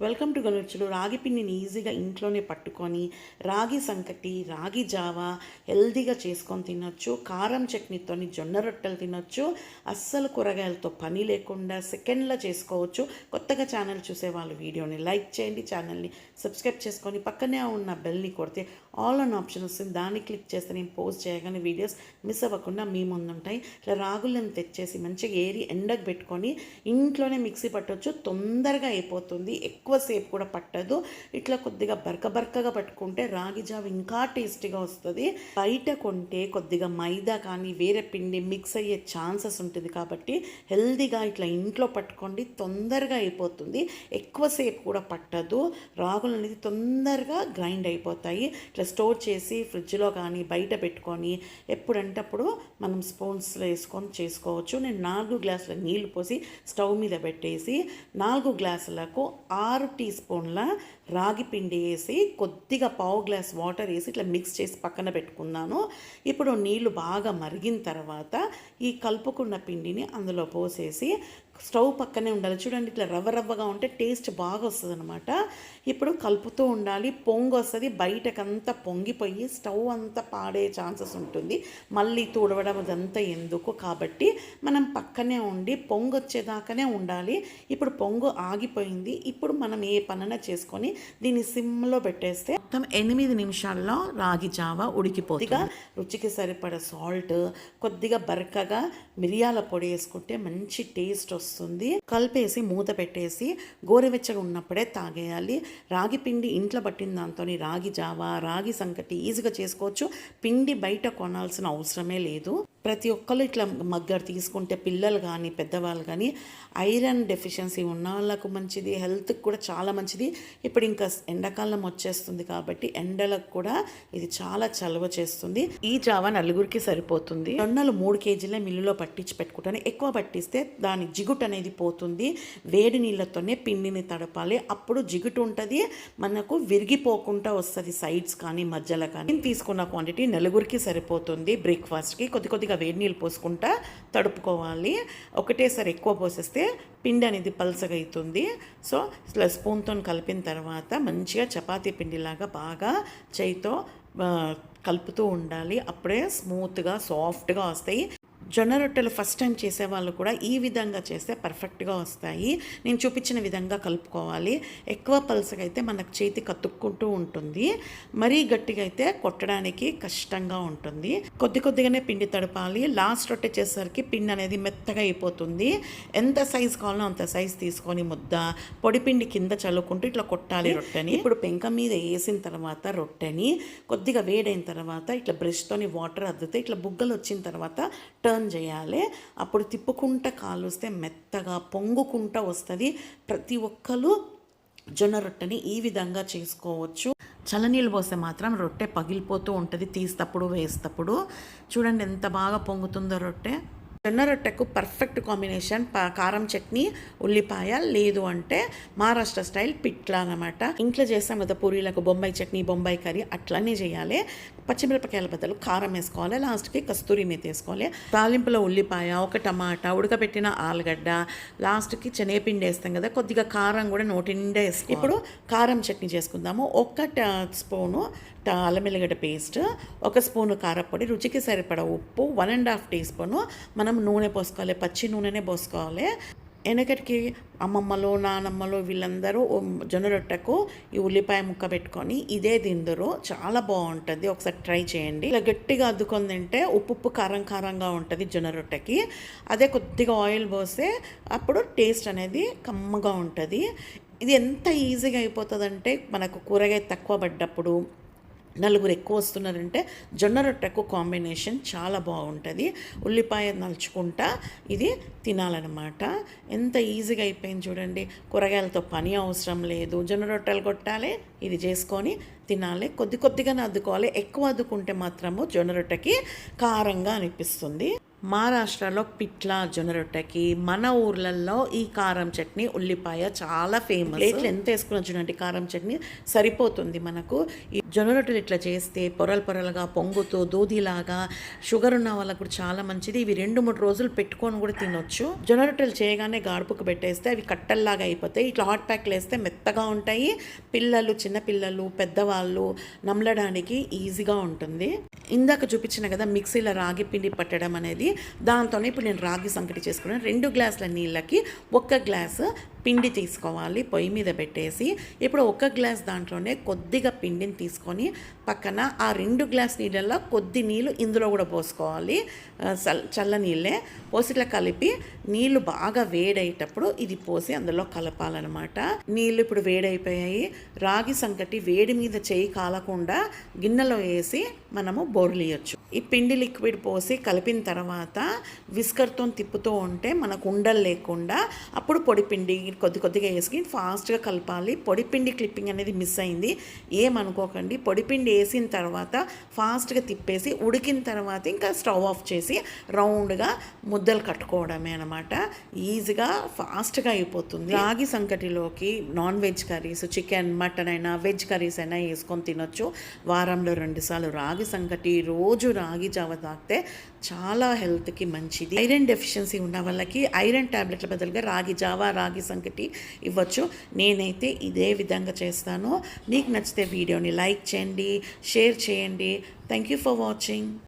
Welcome to గలుచులు రాగి పిండిని ఈజీగా ఇంట్లోనే పట్టుకొని రాగి సంకటి రాగి జావా హెల్దీగా చేసుకొని తినొచ్చు. కారం చట్నీతోని జొన్న రొట్టెలు తినొచ్చు. అస్సలు కూరగాయలతో పని లేకుండా సెకండ్లో చేసుకోవచ్చు. కొత్తగా ఛానల్ చూసే వాళ్ళు వీడియోని లైక్ చేయండి ఛానల్ని సబ్స్క్రైబ్ చేసుకొని పక్కనే ఉన్న బెల్ని కొడితే ఆల్ అన్ ఆప్షన్ వస్తుంది దాన్ని క్లిక్ చేస్తే నేను పోస్ట్ చేయగానే వీడియోస్ మిస్ అవ్వకుండా మీ ముందుంటాయి. ఇట్లా రాగులను తెచ్చేసి మంచిగా ఏరి ఎండకు పెట్టుకొని ఇంట్లోనే మిక్సీ పట్టవచ్చు తొందరగా అయిపోతుంది. ఎక్కువసేపు కూడా పట్టదు. ఇట్లా కొద్దిగా బరక బరకగా పట్టుకుంటే రాగి జావ ఇంకా టేస్టీగా వస్తుంది. బయట కొంటే కొద్దిగా మైదా కానీ వేరే పిండి మిక్స్ అయ్యే ఛాన్సెస్ ఉంటుంది కాబట్టి హెల్దీగా ఇట్లా ఇంట్లో పట్టుకోండి. తొందరగా అయిపోతుంది. ఎక్కువసేపు కూడా పట్టదు. రాగులు అనేది తొందరగా గ్రైండ్ అయిపోతాయి. ఇట్లా స్టోర్ చేసి ఫ్రిడ్జ్లో కానీ బయట పెట్టుకొని ఎప్పుడంటే అప్పుడు మనం స్పూన్స్లో వేసుకొని చేసుకోవచ్చు. నేను నాలుగు గ్లాసుల నీళ్ళు పోసి స్టవ్ మీద పెట్టేసి నాలుగు గ్లాసులకు ఆరు టీ స్పూన్ల రాగి పిండి వేసి కొద్దిగా పావు గ్లాస్ వాటర్ వేసి ఇట్లా మిక్స్ చేసి పక్కన పెట్టుకున్నాను. ఇప్పుడు నీళ్ళు బాగా మరిగిన తర్వాత ఈ కలుపుకున్న పిండిని అందులో పోసేసి స్టవ్ పక్కనే ఉండాలి. చూడండి ఇట్లా రవ్వ రవ్వగా ఉంటే టేస్ట్ బాగా వస్తుంది అనమాట ఇప్పుడు కలుపుతూ ఉండాలి. పొంగు వస్తుంది బయటకంతా పొంగిపోయి స్టవ్ అంతా పాడే ఛాన్సెస్ ఉంటుంది. మళ్ళీ తుడవడం అదంతా ఎందుకు? కాబట్టి మనం పక్కనే ఉండి పొంగు వచ్చేదాకానే ఉండాలి. ఇప్పుడు పొంగు ఆగిపోయింది. ఇప్పుడు మనం ఏ పనైనా చేసుకొని దీన్ని సిమ్లో పెట్టేస్తే మొత్తం ఎనిమిది నిమిషాల్లో రాగి జావ ఉడికిపోతుందిగా రుచికి సరిపడ సాల్ట్ కొద్దిగా బరకగా మిరియాల పొడి వేసుకుంటే మంచి టేస్ట్ వస్తుంది. కలిపేసి మూత పెట్టేసి గోరువెచ్చగా ఉన్నప్పుడే తాగేయాలి. రాగి పిండి ఇంట్లో పట్టిన దాంతో రాగి జావా రాగి సంకటి ఈజీగా చేసుకోవచ్చు. పిండి బయట కొనాల్సిన అవసరమే లేదు. ప్రతి ఒక్కరు ఇట్లా మగ్గర తీసుకుంటే పిల్లలు కానీ పెద్దవాళ్ళు కానీ ఐరన్ డెఫిషియన్సీ ఉన్న వాళ్ళకు మంచిది హెల్త్కి కూడా చాలా మంచిది. ఇప్పుడు ఇంకా ఎండాకాలం వచ్చేస్తుంది కాబట్టి ఎండలకు కూడా ఇది చాలా చలవ చేస్తుంది. ఈ జావ నలుగురికి సరిపోతుంది. జొన్నలు మూడు కేజీలే మిల్లులో పట్టించి పెట్టుకుంటాను. ఎక్కువ పట్టిస్తే దాని జిగుటు అనేది పోతుంది. వేడి నీళ్ళతోనే పిండిని తడపాలి. అప్పుడు జిగుటు ఉంటుంది. మనకు విరిగిపోకుండా వస్తుంది. సైడ్స్ కానీ మధ్యలో కానీ. తీసుకున్న క్వాంటిటీ నలుగురికి సరిపోతుంది. బ్రేక్ఫాస్ట్కి కొద్ది కొద్దిగా వేడి నీళ్ళు పోసుకుంటా తడుపుకోవాలి. ఒకటేసారి ఎక్కువ పోసేస్తే పిండి అనేది పలసగా అవుతుంది సో ఇట్లా స్పూన్తో కలిపిన తర్వాత మంచిగా చపాతీ పిండిలాగా బాగా చేయితో కలుపుతూ ఉండాలి. అప్పుడే స్మూత్గా సాఫ్ట్గా వస్తాయి. జొన్న రొట్టెలు ఫస్ట్ టైం చేసే వాళ్ళు కూడా ఈ విధంగా చేస్తే పర్ఫెక్ట్గా వస్తాయి. నేను చూపించిన విధంగా కలుపుకోవాలి. ఎక్కువ పలసగా అయితే మనకు చేతి కతుక్కుంటూ ఉంటుంది. మరీ గట్టిగా అయితే కొట్టడానికి కష్టంగా ఉంటుంది. కొద్ది కొద్దిగానే పిండి తడపాలి. లాస్ట్ రొట్టె చేసేసరికి పిండి అనేది మెత్తగా అయిపోతుంది. ఎంత సైజ్ కావాలో అంత సైజ్ తీసుకొని ముద్ద పొడి పిండి కింద చల్లుకుంటూ ఇట్లా కొట్టాలి రొట్టెని. ఇప్పుడు పెంక మీద వేసిన తర్వాత రొట్టెని కొద్దిగా వేడైన తర్వాత ఇట్లా బ్రష్తోని వాటర్ అద్దితే ఇట్లా బుగ్గలు వచ్చిన తర్వాత టర్న్ చేయాలి. అప్పుడు తిప్పుకుంటా కాలుస్తే మెత్తగా పొంగుకుంటా వస్తుంది. ప్రతి ఒక్కరు జొన్న రొట్టెని ఈ విధంగా చేసుకోవచ్చు. చలనీళ్ళు పోస్తే మాత్రం రొట్టె పగిలిపోతూ ఉంటుంది. తీస్తప్పుడు వేస్తప్పుడు. చూడండి ఎంత బాగా పొంగుతుందో రొట్టె. జొన్న రొట్టెకు పర్ఫెక్ట్ కాంబినేషన్. కారం చట్నీ ఉల్లిపాయ లేదు అంటే మహారాష్ట్ర స్టైల్ పిట్లా అనమాట ఇంట్లో చేస్తాం కదా పూరీలకు బొంబాయి చట్నీ బొంబాయి కర్రీ అట్లనే చేయాలి. పచ్చిమిరపకాయల బదులు కారం వేసుకోవాలి. లాస్ట్కి కస్తూరి మేతి వేసుకోవాలి. తాలింపులో ఉల్లిపాయ ఒక టమాటా ఉడకబెట్టిన ఆలుగడ్డ లాస్ట్కి శనగపిండి వేస్తాం కదా కొద్దిగా కారం కూడా నోటి నిండా వేసుకో ఇప్పుడు కారం చట్నీ చేసుకుందాము. ఒక స్పూను ట- అల్లం వెల్లిగడ్డ పేస్ట్ ఒక స్పూను కారపొడి రుచికి సరిపడ ఉప్పు one and half tea spoon మనం నూనె పోసుకోవాలి పచ్చి నూనెనే పోసుకోవాలి. వెనకటికి అమ్మమ్మలు నానమ్మలు వీళ్ళందరూ జొన్న రొట్టెకు ఈ ఉల్లిపాయ ముక్క పెట్టుకొని ఇదే తిందరు. చాలా బాగుంటుంది. ఒకసారి ట్రై చేయండి. ఇలా గట్టిగా అద్దుకొని తింటే ఉప్పు ఉప్పు కారం కారంగా ఉంటుంది జొన్న రొట్టెకి అదే కొద్దిగా ఆయిల్ పోస్తే అప్పుడు టేస్ట్ అనేది కమ్మగా ఉంటుంది. ఇది ఎంత ఈజీగా అయిపోతుందంటే మనకు కూరగాయ తక్కువ పడ్డప్పుడు నలుగురు ఎక్కువ వస్తున్నారంటే జొన్న రొట్టెకు కాంబినేషన్ చాలా బాగుంటుంది. ఉల్లిపాయ నలుచుకుంటా ఇది తినాలన్నమాట. ఎంత ఈజీగా అయిపోయింది చూడండి. కూరగాయలతో పని అవసరం లేదు. జొన్న రొట్టెలు కొట్టాలి ఇది చేసుకొని తినాలి. కొద్ది కొద్దిగానే అద్దుకోవాలి ఎక్కువ అద్దుకుంటే మాత్రము జొన్న రొట్టెకి కారంగా అనిపిస్తుంది. మహారాష్ట్రలో పిట్ల జొన్న రొట్టెకి మన ఊర్లలో ఈ కారం చట్నీ ఉల్లిపాయ చాలా ఫేమస్ ప్లేట్లు ఎంత వేసుకున్న చూడండి కారం చట్నీ సరిపోతుంది మనకు. ఈ జొన్న రొట్టెలు ఇట్లా చేస్తే పొరలు పొరలుగా పొంగుతూ దూదిలాగా షుగర్ ఉన్న వాళ్ళకు కూడా చాలా మంచిది. ఇవి రెండు మూడు రోజులు పెట్టుకొని కూడా తినొచ్చు. జొన్న రొట్టెలు చేయగానే గాడుపుకు పెట్టేస్తే అవి కట్టల్లాగా అయిపోతాయి. ఇట్లా హాట్ ప్యాక్లు వేస్తే మెత్తగా ఉంటాయి. పిల్లలు చిన్నపిల్లలు పెద్దవాళ్ళు నమలడానికి ఈజీగా ఉంటుంది. ఇందాక చూపించిన కదా మిక్సీలో రాగి పిండి పట్టడం అనేది. దాంతోనే ఇప్పుడు నేను రాగి సంకటి చేసుకున్నాను. రెండు గ్లాసుల నీళ్ళకి ఒక్క గ్లాసు పిండి తీసుకోవాలి పొయ్యి మీద పెట్టేసి ఇప్పుడు ఒక గ్లాస్ దాంట్లోనే కొద్దిగా పిండిని తీసుకొని పక్కన ఆ రెండు గ్లాస్ నీళ్ళల్లో కొద్ది నీళ్ళు ఇందులో కూడా పోసుకోవాలి. చల్ చల్ల నీళ్ళే పోసిట్లా కలిపి నీళ్ళు బాగా వేడయ్యేటప్పుడు ఇది పోసి అందులో కలపాలన్నమాట. నీళ్ళు ఇప్పుడు వేడైపోయాయి. రాగి సంకటి వేడి మీద చేయి కాలకుండా గిన్నెలో వేసి మనము బోర్లియొచ్చు. ఈ పిండి లిక్విడ్ పోసి కలిపిన తర్వాత విస్కర్తో తిప్పుతూ ఉంటే మనకు ఉండలు లేకుండా అప్పుడు పొడి పిండి కొద్ది కొద్దిగా వేసుకుని ఫాస్ట్గా కలపాలి. పొడిపిండి క్లిప్పింగ్ అనేది మిస్ అయింది. ఏమనుకోకండి. పొడిపిండి వేసిన తర్వాత ఫాస్ట్గా తిప్పేసి ఉడికిన తర్వాత ఇంకా స్టవ్ ఆఫ్ చేసి రౌండ్గా ముద్దలు కట్టుకోవడమే అనమాట ఈజీగా ఫాస్ట్గా అయిపోతుంది. రాగి సంకటిలోకి non veg curries chicken mutton అయినా వెజ్ కర్రీస్ అయినా వేసుకొని తినొచ్చు. వారంలో రెండుసార్లు రాగి సంకటి రోజు రాగి జావ తాగితే చాలా హెల్త్కి మంచిది. ఐరన్ డెఫిషియన్సీ ఉన్న వాళ్ళకి ఐరన్ ట్యాబ్లెట్ల బదులుగా రాగి జావా రాగి సంకటి ఇవ్వచ్చు. నేనైతే ఇదే విధంగా చేస్తాను. మీకు నచ్చితే వీడియోని లైక్ చేయండి షేర్ చేయండి. Thank you for watching.